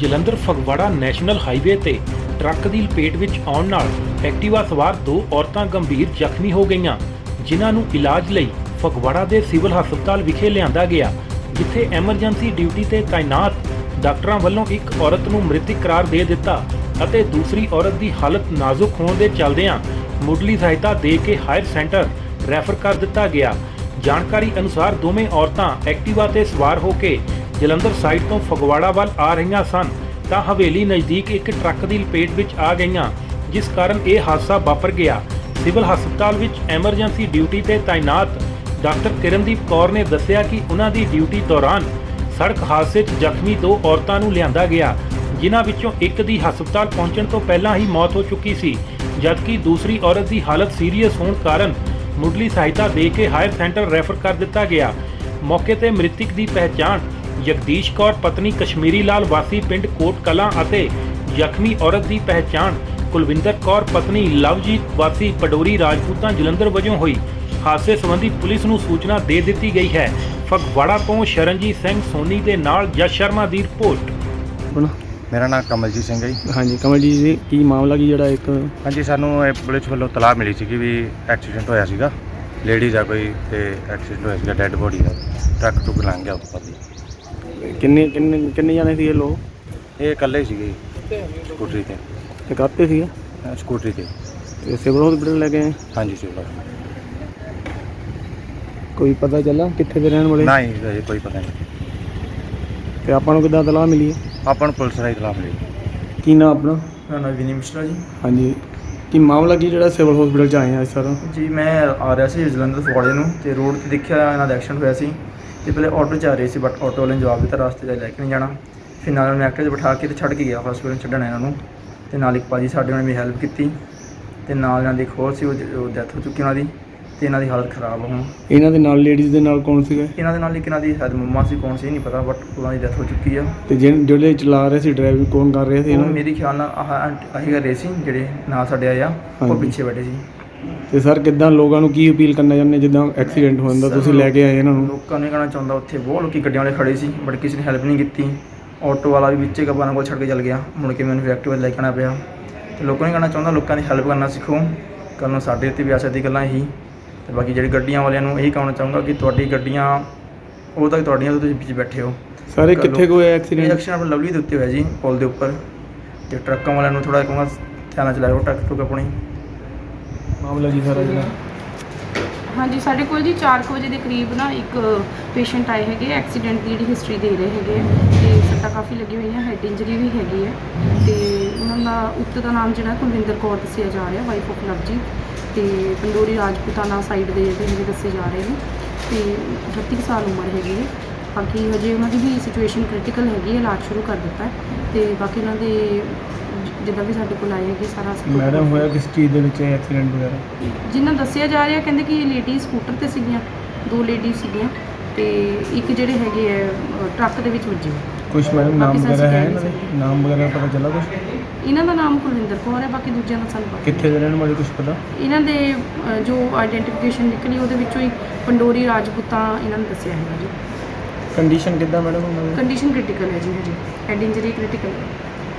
Jalandhar Phagwara national highway ਤੇ truck ਦੀ ਲਪੇਟ ਵਿੱਚ ਆਉਣ ਨਾਲ ਐਕਟਿਵਾ ਸਵਾਰ ਦੋ ਔਰਤਾਂ ਗੰਭੀਰ ਜ਼ਖਮੀ ਹੋ ਗਈਆਂ, ਜਿਨ੍ਹਾਂ ਨੂੰ ਇਲਾਜ ਲਈ ਫਗਵਾੜਾ ਦੇ ਸਿਵਲ ਹਸਪਤਾਲ ਵਿਖੇ ਲਿਆਂਦਾ ਗਿਆ, ਜਿੱਥੇ ਐਮਰਜੈਂਸੀ ਡਿਊਟੀ ਤੇ ਤਾਇਨਾਤ ਡਾਕਟਰਾਂ ਵੱਲੋਂ ਇੱਕ ਔਰਤ ਨੂੰ ਮ੍ਰਿਤਕ ਕਰਾਰ ਦੇ ਦਿੱਤਾ ਅਤੇ ਦੂਸਰੀ ਔਰਤ ਦੀ ਹਾਲਤ ਨਾਜ਼ੁਕ ਹੋਣ ਦੇ ਚੱਲਦਿਆਂ ਮੁੱਢਲੀ ਸਹਾਇਤਾ ਦੇ ਕੇ ਹਾਇਰ ਸੈਂਟਰ ਰੈਫਰ ਕਰ ਦਿੱਤਾ ਗਿਆ। ਜਾਣਕਾਰੀ ਅਨੁਸਾਰ ਦੋਵੇਂ ਔਰਤਾਂ ਐਕਟਿਵਾ ਤੇ ਸਵਾਰ ਹੋ ਕੇ ਜਲੰਧਰ ਸਾਈਡ ਤੋਂ ਫਗਵਾੜਾ ਵੱਲ ਆ ਰਹੀਆਂ ਸਨ, ਤਾਂ ਹਵੇਲੀ ਨਜ਼ਦੀਕ ਇੱਕ ਟਰੱਕ ਦੀ ਲਪੇਟ ਵਿੱਚ ਆ ਗਈਆਂ, ਜਿਸ ਕਾਰਨ ਇਹ ਹਾਦਸਾ ਵਾਪਰ ਗਿਆ। ਸਿਵਲ ਹਸਪਤਾਲ ਵਿੱਚ ਐਮਰਜੈਂਸੀ ਡਿਊਟੀ ਤੇ ਤਾਇਨਾਤ ਡਾਕਟਰ ਕਿਰਨਦੀਪ ਕੌਰ ਨੇ ਦੱਸਿਆ ਕਿ ਉਹਨਾਂ ਦੀ ਡਿਊਟੀ ਦੌਰਾਨ ਸੜਕ ਹਾਦਸੇ 'ਚ ਜ਼ਖਮੀ ਦੋ ਔਰਤਾਂ ਨੂੰ ਲਿਆਂਦਾ ਗਿਆ, ਜਿਨ੍ਹਾਂ ਵਿੱਚੋਂ ਇੱਕ ਦੀ ਹਸਪਤਾਲ ਪਹੁੰਚਣ ਤੋਂ ਪਹਿਲਾਂ ਹੀ ਮੌਤ ਹੋ ਚੁੱਕੀ ਸੀ, ਜਦਕਿ ਦੂਸਰੀ ਔਰਤ ਦੀ ਹਾਲਤ ਸੀਰੀਅਸ ਹੋਣ ਕਾਰਨ ਮੁੱਢਲੀ ਸਹਾਇਤਾ ਦੇ ਕੇ ਹਾਇਰ ਸੈਂਟਰ ਰੈਫਰ ਕਰ ਦਿੱਤਾ ਗਿਆ। ਮੌਕੇ ਤੇ ਮ੍ਰਿਤਕ ਦੀ ਪਹਿਚਾਣ ਜਗਦੀਸ਼ ਕੌਰ ਪਤਨੀ ਕਸ਼ਮੀਰੀ ਲਾਲ ਵਾਸੀ ਪਿੰਡ ਕੋਟ ਕਲਾਂ ਅਤੇ ਜ਼ਖਮੀ ਔਰਤ ਦੀ ਪਹਿਚਾਣ ਕੁਲਵਿੰਦਰ ਕੌਰ ਪਤਨੀ ਲਵਜੀਤ ਵਾਸੀ ਪਡੋਰੀ ਰਾਜਪੂਤਾਂ ਜਲੰਧਰ ਵਜੋਂ ਹੋਈ। ਹਾਦਸੇ ਸੰਬੰਧੀ ਪੁਲਿਸ ਨੂੰ ਸੂਚਨਾ ਦੇ ਦਿੱਤੀ ਗਈ ਹੈ। ਫਗਵਾੜਾ ਤੋਂ ਸ਼ਰਨਜੀਤ ਸਿੰਘ ਸੋਨੀ ਦੇ ਨਾਲ ਜਸ ਸ਼ਰਮਾ ਦੀ ਰਿਪੋਰਟ। ਮੇਰਾ ਨਾਮ ਕਮਲਜੀਤ ਸਿੰਘ ਹੈ ਜੀ। ਹਾਂਜੀ ਕਮਲਜੀਤ ਜੀ ਕੀ ਮਾਮਲਾ ਕੀ ਜਿਹੜਾ ਇੱਕ ਹਾਂਜੀ ਸਾਨੂੰ ਇਹ ਪੁਲਿਸ ਵੱਲੋਂ ਤਲਾਹ ਮਿਲੀ ਸੀ ਕਿ ਵੀ ਐਕਸੀਡੈਂਟ ਹੋਇਆ ਸੀਗਾ। ਲੇਡੀਜ਼ ਆ ਕੋਈ ਤੇ ਐਕਸੀਡੈਂਟ ਹੋਇਆ ਸੀਗਾ ਡੈੱਡ ਬੋਡੀ ਦਾ। ਟਰੱਕ ਟੁੱਕ ਲੰਘ ਗਿਆ ਉੱਪਰ ਦੀ। ਕਿੰਨੇ ਕਿੰਨੇ ਕਿੰਨੇ ਜਾਣੇ ਸੀ ਇਹ ਲੋਕ? ਇਹ ਇਕੱਲੇ ਸੀਗੇ ਜੀ, ਸਕੂਟਰੀ ਤੇ। ਤੇ ਸੀਗੇ? ਅਹ ਸਕੂਟਰੀ ਤੇ। ਤੇ ਸਿਵਲ ਹਸਪੀਟਲ ਲੈ ਕੇ ਆਏ? ਹਾਂਜੀ ਸਿਵਲ ਕੋਈ ਪਤਾ ਚੱਲਾ ਕਿੱਥੇ ਦੇ ਰਹਿਣ ਵਾਲੇ? ਨਹੀਂ ਅਜੇ ਕੋਈ ਪਤਾ ਨਹੀਂ। ਤੇ ਆਪਾਂ ਨੂੰ ਕਿੱਦਾਂ ਤਲਾਹ ਮਿਲੀ? ਹੈ ਆਪਾਂ ਨੂੰ ਪੁਲਿਸ ਰਾਹੀਂ ਤਲਾਹ ਮਿਲੀ। ਕੀ ਨਾਮ ਆਪਣਾ? ਮੇਰਾ ਨਾਮ ਵਿਨੀ ਮਿਸ਼ਰਾ ਜੀ। ਹਾਂਜੀ। ਕੀ ਮਾਮਲਾ ਕੀ ਜਿਹੜਾ ਸਿਵਲ ਹਸਪੀਟਲ ਚ ਆਏ ਆ ਸਰ ਜੀ ਮੈਂ ਆ ਰਿਹਾ ਸੀ ਜਲੰਧਰ ਫਗਵਾੜੇ ਨੂੰ ਤੇ ਰੋਡ ਤੇ ਦੇਖਿਆ ਇਹਨਾਂ ਦਾ ਐਕਸੀਡੈਂਟ ਹੋਇਆ ਸੀ। ਤੇ ਪਹਿਲੇ ਆਟੋ 'ਚ ਆ ਰਹੇ ਸੀ ਬਟ ਆਟੋ ਵਾਲੇ ਨੇ ਜਵਾਬ ਦਿੱਤਾ ਰਾਸਤੇ 'ਚ ਲੈ ਕੇ ਨਹੀਂ ਜਾਣਾ। ਫਿਰ ਨਾਲ ਉਹਨੇ ਐਕਟਿਵ 'ਚ ਬਿਠਾ ਕੇ ਤੇ ਛੱਡ ਕੇ ਗਿਆ ਹਸਪੀਟਲ ਛੱਡਣ ਇਹਨਾਂ ਨੂੰ ਤੇ ਨਾਲ ਇੱਕ ਭਾਜੀ ਸਾਡੇ ਉਹਨਾਂ ਨੇ ਵੀ ਹੈਲਪ ਕੀਤੀ। ਤੇ ਨਾਲ ਇਹਨਾਂ ਦੀ ਹੋਰ ਸੀ ਉਹ ਡੈਥ ਹੋ ਚੁੱਕੀ ਉਹਨਾਂ ਦੀ। ਤੇ ਇਹਨਾਂ ਦੀ ਹਾਲਤ ਖਰਾਬ ਹੁਣ। ਇਹਨਾਂ ਦੇ ਨਾਲ ਲੇਡੀਜ਼ ਦੇ ਨਾਲ ਕੌਣ ਸੀਗਾ? ਇਹਨਾਂ ਦੇ ਨਾਲ ਇੱਕ ਇਹਨਾਂ ਦੀ ਸ਼ਾਇਦ ਮੰਮਾ ਸੀ ਕੌਣ ਸੀ ਨਹੀਂ ਪਤਾ ਬਟ ਉਹਨਾਂ ਦੀ ਡੈਥ ਹੋ ਚੁੱਕੀ ਆ। ਤੇ ਜਿਹਨ- ਜਿਹੜੇ ਚਲਾ ਰਹੇ ਸੀ ਡਰਾਈਵਿੰਗ ਕੌਣ ਕਰ ਰਹੇ ਸੀ ਉਹ ਇਹਨਾਂ? ਮੇਰੀ ਖਿਆਲ ਨਾਲ ਆਹ ਆਂਟ- ਆਹੀ ਕਰ ਰਹੇ ਸੀ ਜਿਹੜੇ ਨਾਲ ਸਾਡੇ ਆਏ ਆ ਉਹ ਹਾਂਜੀ। ਪਿੱਛੇ ਬੈਠੇ ਸੀ। ਤੇ ਸਰ ਕਿੱਦਾਂ ਲੋਕਾਂ ਨੂੰ ਕੀ ਅਪੀਲ ਕਰਨਾ ਚਾਹੁੰਦੇ ਜਿੱਦਾਂ ਐਕਸੀਡੈਂਟ ਹੋ ਜਾਂਦਾ ਤੁਸੀਂ ਲੈ ਕੇ ਆਏ ਇਹਨਾਂ ਨੂੰ? ਲੋਕਾਂ ਨੇ ਕਹਿਣਾ ਚਾਹੁੰਦਾ ਉੱਥੇ ਬਹੁਤ ਲੋਕੀ ਗੱਡੀਆਂ ਵਾਲੇ ਖੜੇ ਸੀ ਬਟ ਕਿਸੇ ਨੇ ਹੈਲਪ ਨਹੀਂ ਕੀਤੀ। ਆਟੋ ਵਾਲਾ ਵੀ ਵਿੱਚੇ ਕਬਾਨਾਂ ਕੋਲ ਛੱਡ ਕੇ ਚੱਲ ਗਿਆ। ਮੁੜ ਕੇ ਮੈਨੂੰ ਐਕਟਿਵਾ ਲੈ ਕੇ ਆਉਣਾ ਪਿਆ। ਤੇ ਲੋਕਾਂ ਨੇ ਕਹਿਣਾ ਚਾਹੁੰਦਾ ਲੋਕਾਂ ਦੀ ਹੈਲਪ ਕਰਨਾ ਸਿੱਖੋ। ਕੱਲ੍ਹ ਨੂੰ ਸਾਡੇ ਉੱਤੇ ਵੀ ਆ ਸਕਦੀ ਗੱਲਾਂ ਇਹੀ। ਤੇ ਬਾਕੀ ਜਿਹੜੀ ਗੱਡੀਆਂ ਵਾਲਿਆਂ ਨੂੰ ਇਹੀ ਕਹਿਣਾ ਚਾਹੂੰਗਾ ਕਿ ਤੁਹਾਡੀ ਗੱਡੀਆਂ ਉਹ ਤੱਕ ਤੁਹਾਡੀਆਂ ਤੋਂ ਤੁਸੀਂ ਵਿੱਚ ਬੈਠੇ ਹੋ। ਸਾਰੇ ਕਿੱਥੇ। ਕੋਈ ਇਹ ਐਕਸੀਡੈਂਟ ਐਕਸ਼ਨ ਆਪਣਾ ਲਵਲੀ ਦੇ ਉੱਤੇ ਹੋਇਆ ਜੀ ਪੁਲ ਦੇ ਉੱਪਰ। ਤੇ ਟਰੱਕਾਂ ਵਾਲਿਆਂ ਨੂੰ ਥੋੜਾ ਕਹੂੰਗਾ ਧਿਆਨ ਨਾਲ ਚਲਾਇਓ ਟਰੱਕ ਟੁੱਕ ਆਪਣੀ। ਮਾਮਲਾ ਕੀ ਸਾਰਾ ਜਿਹੜਾ? ਹਾਂਜੀ, ਸਾਡੇ ਕੋਲ ਜੀ 4 ਵਜੇ ਦੇ ਕਰੀਬ ਨਾ ਇੱਕ ਪੇਸ਼ੈਂਟ ਆਏ ਹੈਗੇ, ਐਕਸੀਡੈਂਟ ਦੀ ਜਿਹੜੀ ਹਿਸਟਰੀ ਦੇ ਰਹੇ ਹੈਗੇ ਆ। ਤੇ ਸੱਟਾਂ ਕਾਫੀ ਲੱਗੀਆਂ ਹੋਈਆਂ ਹੈਡ ਇੰਜਰੀ ਵੀ ਹੈਗੀ ਹੈ ਤੇ ਉਹਨਾਂ ਦਾ ਉਕਤ ਦਾ ਨਾਮ ਜਿਹੜਾ ਕੁਲਵਿੰਦਰ ਕੌਰ ਦੱਸਿਆ ਜਾ ਰਿਹਾ ਵਾਈਫ ਆਫ ਲਵਜੀਤ। ਤੇ ਪੰਡੋਰੀ ਰਾਜਪੂਤਾਨਾ ਸਾਈਡ ਦੇ ਜਿਹੜੇ ਹੈਗੇ ਦੱਸੇ ਜਾ ਰਹੇ ਨੇ। ਤੇ 38 ਕੁ ਸਾਲ ਉਮਰ ਹੈਗੀ ਹੈ ਬਾਕੀ ਹਜੇ ਉਹਨਾਂ ਦੀ ਵੀ ਸਿਚੁਏਸ਼ਨ ਕ੍ਰਿਟੀਕਲ ਹੈਗੀ ਹੈ ਇਲਾਜ ਸ਼ੁਰੂ ਕਰ ਦਿੱਤਾ ਹੈ। ਤੇ ਬਾਕੀ ਉਹਨਾਂ ਦੇ ਜਿੱਦਾਂ ਵੀ ਸਾਡੇ ਕੋਲ ਆਏ ਹੈਗੇ ਸਾਰਾ support ਮੈਡਮ ਹੋਇਆ ਕਿਸ ਚੀਜ਼ ਦੇ ਵਿੱਚ ਐਕਸੀਡੈਂਟ ਵਗੈਰਾ? ਜਿਨ੍ਹਾਂ ਦੱਸਿਆ ਜਾ ਰਿਹਾ ਕਹਿੰਦੇ ਕਿ ਲੇਡੀ ਸਕੂਟਰ ਤੇ ਸੀਗੀਆਂ ਦੋ ਲੇਡੀ ਸੀਗੀਆਂ ਤੇ ਇੱਕ ਜਿਹੜੇ ਹੈਗੇ ਆ ਅ, ਟਰੱਕ ਦੇ ਵਿੱਚ ਵੱਜੇ। ਕੁਝ ਮੈਡਮ ਨਾਮ ਬਾਕੀ ਵਗੈਰਾ ਹੈ ਇਹਨਾਂ ਦੇ? ਨਾਮ ਵਗੈਰਾ ਪਤਾ ਚੱਲਾ ਕੁਝ ਇਹਨਾਂ ਦਾ ਨਾਮ ਕੁਲਵਿੰਦਰ ਕੌਰ ਹੈ ਬਾਕੀ ਦੂਜਿਆਂ ਦਾ ਸਾਨੂੰ ਪਤਾ ਕਿੱਥੇ ਦੇ ਰਹਿਣ ਵਾਲੇ ਕੁਝ ਪਤਾ? ਇਹਨਾਂ ਦੇ ਅ, ਜੋ ਆਈਡੈਂਟੀਫਿਕੇਸ਼ਨ ਨਿਕਲੀ ਉਹਦੇ ਵਿੱਚੋਂ ਹੀ ਪੰਡੋਰੀ ਰਾਜਪੂਤਾਂ ਇਹਨਾਂ ਨੇ ਦੱਸਿਆ ਹੈਗਾ ਜੀ। ਕੰਡੀਸ਼ਨ ਕਿੱਦਾਂ ਮੈਡਮ ਉਹਨਾਂ ਦੀ? ਕੰਡੀਸ਼ਨ ਕ੍ਰਿਟੀਕਲ ਹੈ ਜੀ ਹਜੇ ਹੈਡ ਇੰਜਰੀ ਕ੍ਰਿਟੀਕਲ ਹੈ।